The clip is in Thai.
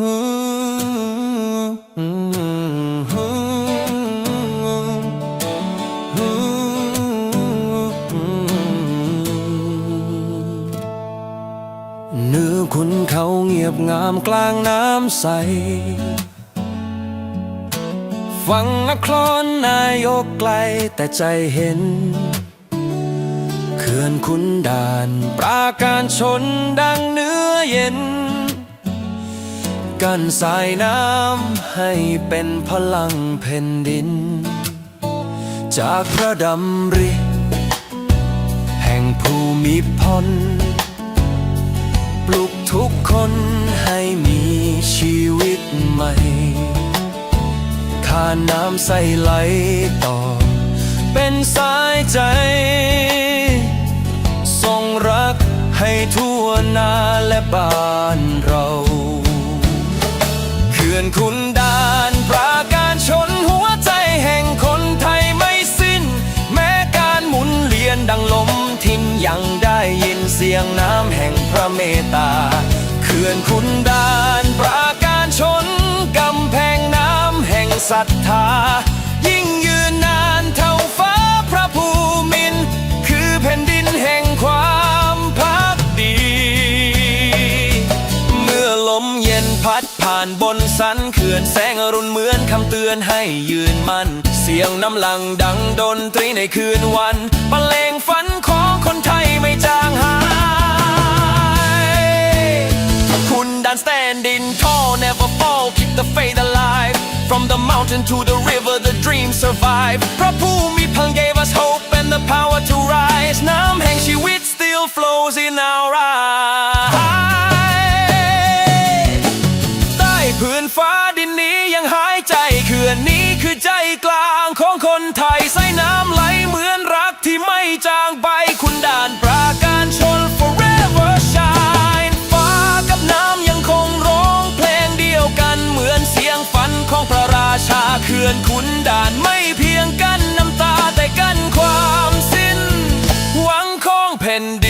เนื้อคุณเขาเงียบงามกลางน้ำใส ฟังนครนายกไกลแต่ใจเห็นเขื่อนคุณด่านปราการชนดังเนื้อเย็น กันสายน้ำให้เป็นพลังแผ่นดิน จากพระดำริ แห่งภูมิพลปลุกทุกคนให้มีชีวิตใหม่ข้าน้ำใสไหลต่อ เป็นสายใจส่งรักให้ทั่วนาและบ้านเรา คุณดานปราการชนหัวใจแห่งคนไทยไม่สิ้น แม้การหมุนเลียนดังลมทิมยังได้ยินเสียงน้ำแห่งพระเมตตาเขื่อนคุณดานปราการชนกำแพงน้ำแห่งศรัทธา ผ่านบนสันเขื่อนแสงอรุณเหมือนคำเตือนให้ยืนมั่น เสียงน้ำลังดังดนตรีในคืนวันบรรเลงฝันของคนไทยไม่จางหายคุณดัน standing tall never fall keep the faith alive from the mountain to the river the dream survive พระผู้มีพลัง gave จางไปคุณด่านปราการชน forever shine ฟ้ากับน้ำยังคงร้องเพลงเดียวกันเหมือนเสียงฝันของพระราชาเขื่อนคุณด่านไม่เพียงกันน้ำตาแต่กันความสิ้น หวังของแผ่นดิ